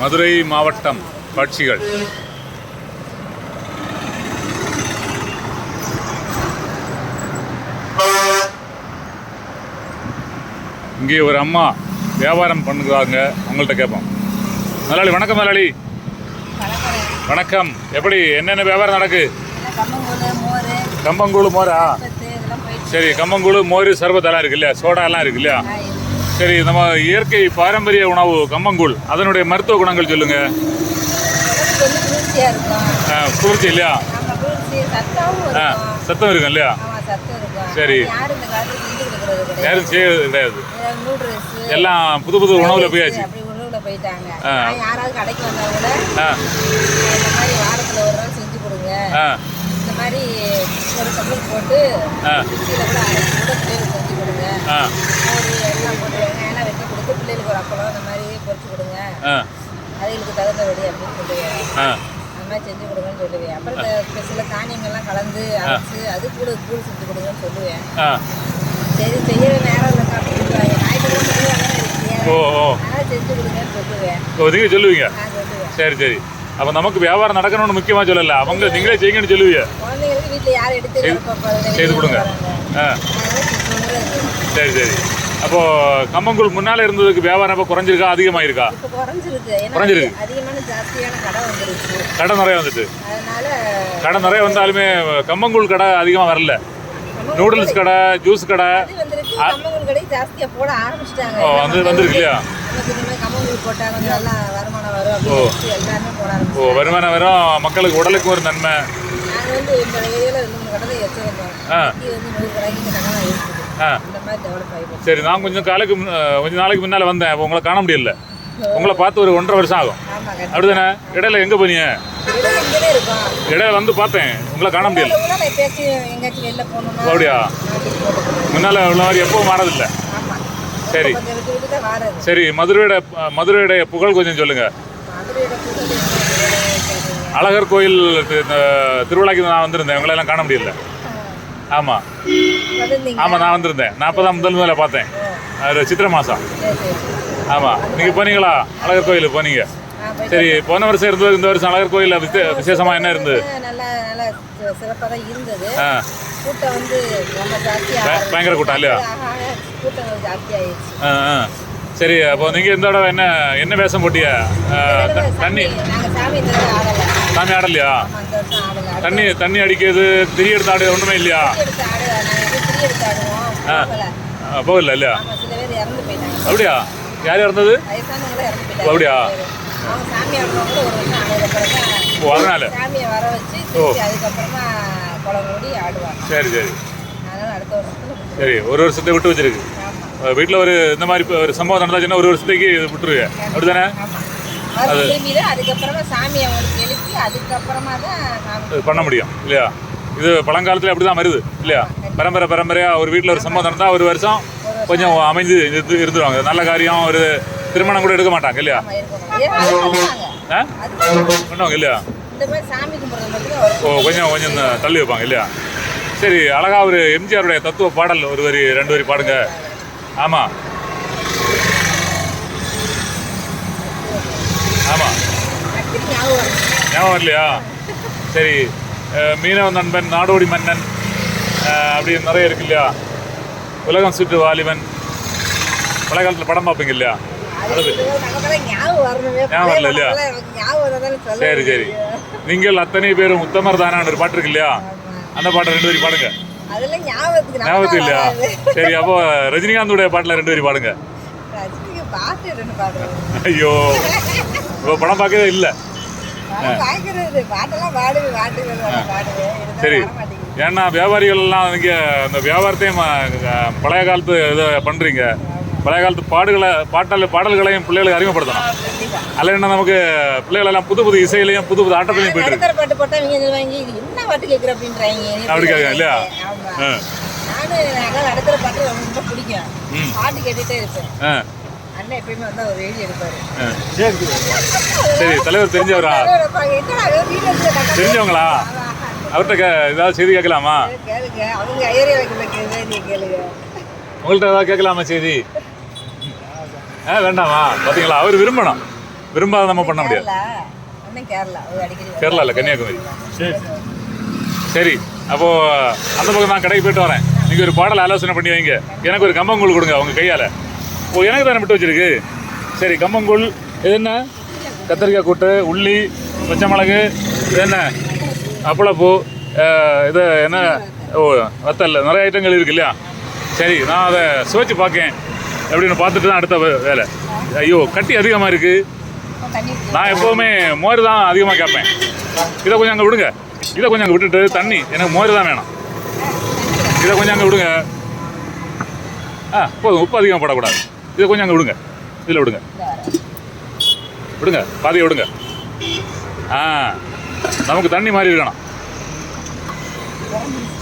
மதுரை மாவட்டம் காட்சிகள். இங்கே ஒரு அம்மா வியாபாரம் பண்ணுறாங்க. அவங்கள்ட்ட கேட்போம். முதலாளி வணக்கம் முதலாளி வணக்கம். எப்படி என்னென்ன வியாபாரம் நடக்கு? கம்பங்கூழ் மோரா சரி கம்பங்கூழ் மோர் சர்பத்தெல்லாம் இருக்கு இல்லையா? சோடாலாம் இருக்கு இல்லையா? சரி நம்ம இயற்கை பாரம்பரிய உணவு கம்பங்கூழ். அதனுடைய மருத்துவ குணங்கள் சொல்லுங்க. குளிர்ச்சி இல்லையா? சத்தம் இருக்கும் இல்லையா? சரி. யாரும் செய்யறது கிடையாது. எல்லாம் புது புது உணவுல போயாச்சு. யாராவது கடைக்கு வந்தா கூட ஆ. இந்த மாதிரி வாரத்துல ஒரு நாள் செஞ்சு கொடுங்க ஆ. இந்த மாதிரி ஒரு டம்ளர் போட்டு ஆ. மிக்சியில் கூட அரைச்சி கூட பிள்ளைகளுக்கு செஞ்சு கொடுங்க. ஆ. மோர் எல்லாம் போட்டு வெட்டி கொடுத்து பிள்ளைகளுக்கு ஒரு அப்பளம் இந்த மாதிரி பொரிச்சு கொடுங்க. ஆ. அதுகளுக்கு தகுந்தபடி அப்படின்னு சொல்லுவேன் ஆ. அந்த மாதிரி செஞ்சு கொடுங்கன்னு சொல்லுவேன் அப்புறம் சில தானியங்கள்லாம் கலந்து அரைச்சு அது கூட கூழ் செஞ்சு கொடுங்கன்னு சொல்லுவேன் ஆ. சரி செய்ய நேரம் இல்லைக்கா அப்படின்னு சொல்லுவாங்க ஞாயிற்றுக்கிழமை செஞ்சு கொடுங்கன்னு சொல்லுவேன் சொல்லுவீங்க? சரி சரி. அப்போ நமக்கு வியாபாரம் நடக்கணும்னு முக்கியமா சொல்லல. அவங்க நீங்களே செய்யுங்கன்னு சொல்லுவீங்க செய்து- கொடுங்க. வராங்க. ஆ அதனால சொல்றது. சரி சரி. அப்போ கம்பங்கூழ் முன்னால இருந்ததுக்கு வியாபாரம் இப்போ குறைஞ்சிருக்கா அதிகமாயிருக்கா? குறைஞ்சிருக்கு. கடை நிறைய வந்துட்டு. கடை நிறைய வந்தாலுமே கம்பங்கூழ் கடை அதிகமாக வரல. நூடுல்ஸ் கடை ஜூஸ் கடை. ஓ, வந்து- வந்திருக்கு இல்லையா? ஓ. ஆரம்பிச்சிட்டாங்க. வருமானம் வரும். மக்களுக்கு உடலுக்கு ஒரு நன்மை. ஆ. சரி நான் கொஞ்சம் காலுக்கு முன்ன- கொஞ்ச நாளைக்கு முன்னால் வந்தேன். அப்போ உங்களை காண முடியல. உங்களை பார்த்து ஒரு ஒன்றரை வருஷம் ஆகும். அப்படிதானே? இடையில எங்கே போனீங்க? இடையில வந்து பார்த்தேன். உங்களை காண முடியல. அப்படியா? முன்னால் உள்ள மாதிரி எப்பவும் மாறதில்லை. சரி. கொஞ்சம் சரி மதுரையோட மதுரையோட புகழ் கொஞ்சம் சொல்லுங்க. மதுரையோட புகழ் என்ன கேட்டீங்க அழகர் கோயில் திருவிழாக்கு நான் வந்திருந்தேன். உங்களெல்லாம் காண முடியல. ஆமாம் ஆமாம் நான் வந்திருந்தேன். நான் அப்போ தான் முதல் முதல்ல பார்த்தேன். அது சித்திரை மாதம் ஆமாம் நீங்கள் போனீங்களா? அழகர் கோயிலுக்கு போனீங்க. சரி போன வருஷம் இருந்தது இந்த வருஷம் அழகர் கோயிலில் விசே விசேஷமாக என்ன இருந்தது? பயங்கர கூட்டம் இல்லையா? சரி அப்போ நீங்கள் இந்த தடவை என்ன என்ன வேஷம் போட்டிய? தண்ணி. சாமி ஆடலையா? தண்ணி தண்ணி அடிக்கிறது திரி எடுத்து ஆடு ஒன்றுமே இல்லையா? ஆ, போகல இல்லையா? அப்படியா? யார் இறந்தது? ஓ, அப்படியா? ஓ அதனால. ஆடுவாங்க சரி சரி. சரி ஒரு வருஷத்தை விட்டு வச்சிருக்கு. வீட்டில் ஒரு இந்த மாதிரி ஒரு சம்பவம் நடந்தாச்சுன்னா ஒரு வருஷத்துக்கு விட்டுருங்க அப்படிதானே அது. அதுக்கப்புறமா சாமி அவங்களுக்கு அதுக்கப்புறமா தான் பண்ண முடியும் இல்லையா? இது பழங்காலத்தில் அப்படி தான் வருது இல்லையா? பரம்பரை பரம்பரையாக ஒரு வீட்டில் ஒரு சம்பவம் நடந்தால் ஒரு வருஷம் கொஞ்சம் அமைஞ்சு இருந்து இருந்துருவாங்க. நல்ல காரியம் ஒரு திருமணம் கூட எடுக்க மாட்டாங்க இல்லையா? பண்ணுவாங்க. இல்லையா? ஓ கொஞ்சம் கொஞ்சம் தள்ளி வைப்பாங்க இல்லையா? சரி அழகா ஒரு எம்ஜிஆருடைய தத்துவ பாடல் ஒரு வரி ரெண்டு வரி பாடுங்க. ஆமாம் ஆமாம் ஞாபகம் இல்லையா சரி மீனவ நண்பன் நாடோடி மன்னன் அஹ், அப்படி நிறைய இருக்கு இல்லையா? உலகம் சுற்று வாலிபன். பழைய காலத்தில் படம் பார்ப்பீங்க இல்லையா? ஞாபகம் இல்லையா? சரி சரி. நீங்கள் அத்தனை பேரும் உத்தமர் தானான்னு ஒரு பாட்டு இருக்கு இல்லையா? அந்த பாட்டை ரெண்டு வரி பாடுங்க. ஞாபகத்துக்கு இல்லையா. சரி அப்போ ரஜினிகாந்தோடைய பாட்டில் ரெண்டு வரி பாடுங்க. ஐயோ இப்போ படம் பார்க்கவே இல்லை. சரி. ஏன்னா வியாபாரிகள் எல்லாம் நீங்கள் அந்த வியாபாரத்தையும் பழைய காலத்து இதை பண்ணுறீங்க பழைய காலத்து பாடுகளை பாட்டல் பாடல்களையும் பிள்ளைகளுக்கு அறிமுகப்படுத்தணும். அதில் என்ன நமக்கு பிள்ளைகள் எல்லாம் புது புது இசையிலையும் புது புது ஆட்டத்திலையும் போயிட்டு பாட்டு போட்டா இவங்க சொல்லுவாங்க இது என்ன பாட்டு கேட்குற அப்படின்றாங்க? அப்படி கேட்குறாங்க இல்லையா? நானும் பாட்டு ரொம்ப பிடிக்கும். ம். பாட்டு கேட்டுட்டே இருப்பேன். அண்ணன் எப்பயுமே வந்து அவர் எழுதி எடுப்பாரு. ஆ. சரி தலைவர் தெரிஞ்சவரா? தெரிஞ்சவங்களா? அவர்கிட்ட கே ஏதாவது செய்தி கேட்கலாமா? கேளுங்க அவங்க ஏரியாவுக்கு கேளுங்க கேளுங்க. உங்கள்கிட்ட ஏதாவது கேட்கலாமா செய்தி? ஆ வேண்டாமா? பார்த்தீங்களா அவர் விரும்பணும். விரும்பாத நம்ம பண்ண முடியாது. கேரளா? இல்லை கன்னியாகுமரி. சரி. சரி அப்போ அந்த பக்கம் நான் கடைக்கு போயிட்டு வரேன். நீங்க ஒரு பாடல் ஆலோசனை பண்ணி வைங்க. எனக்கு ஒரு கம்பங்கூழ் கொடுங்க உங்க கையால. ஓ எனக்கு தானே விட்டு வச்சிருக்கு? சரி கம்பங்கூழ் இது என்ன? கத்திரிக்காய் கூட்டு உள்ளி பச்சை மிளகு இது என்ன? அப்பளப்பூ இது என்ன? ஓ வத்தல் நிறைய ஐட்டங்கள் இருக்கு இல்லையா? சரி நான் அதை சுவைச்சு பார்க்கேன். எப்படின்னு பார்த்துட்டு தான் அடுத்த வே- வேலை. ஐயோ கட்டி அதிகமாக இருக்குது நான் எப்போவுமே மோர் தான் அதிகமாக கேட்பேன். இதை கொஞ்சம் அங்கே விடுங்க. இதை கொஞ்சம் அங்கே விட்டுட்டு தண்ணி எனக்கு மோர் தான் வேணும். இதை கொஞ்சம் அங்கே விடுங்க. ஆ போதும் உப்பு அதிகமாக போடக்கூடாது. இதை கொஞ்சம் அங்கே விடுங்க. இதில் விடுங்க. விடுங்க. பாதியை விடுங்க. ஆ நமக்கு தண்ணி மாதிரி இருக்கணும்.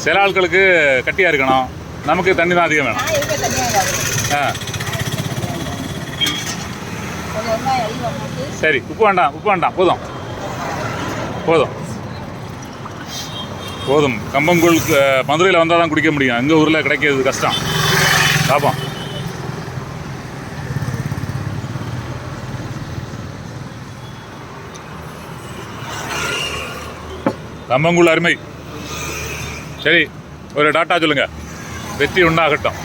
சில ஆட்களுக்கு கட்டியாக இருக்கணும். நமக்கு தண்ணி தான் அதிகம் வேணும். ஆ. சரி உப்பு வேண்டாம் உப்பு வேண்டாம். போதும். போதும். போதும். கம்பங்கூழ் மதுரையில் வந்தால் தான் குடிக்க முடியும். எங்கள் ஊரில் கிடைக்கிறது கஷ்டம். பார்ப்போம் கம்பங்கூழ் அருமை. சரி ஒரு டாட்டா சொல்லுங்க. வெற்றி உண்டாகட்டும்.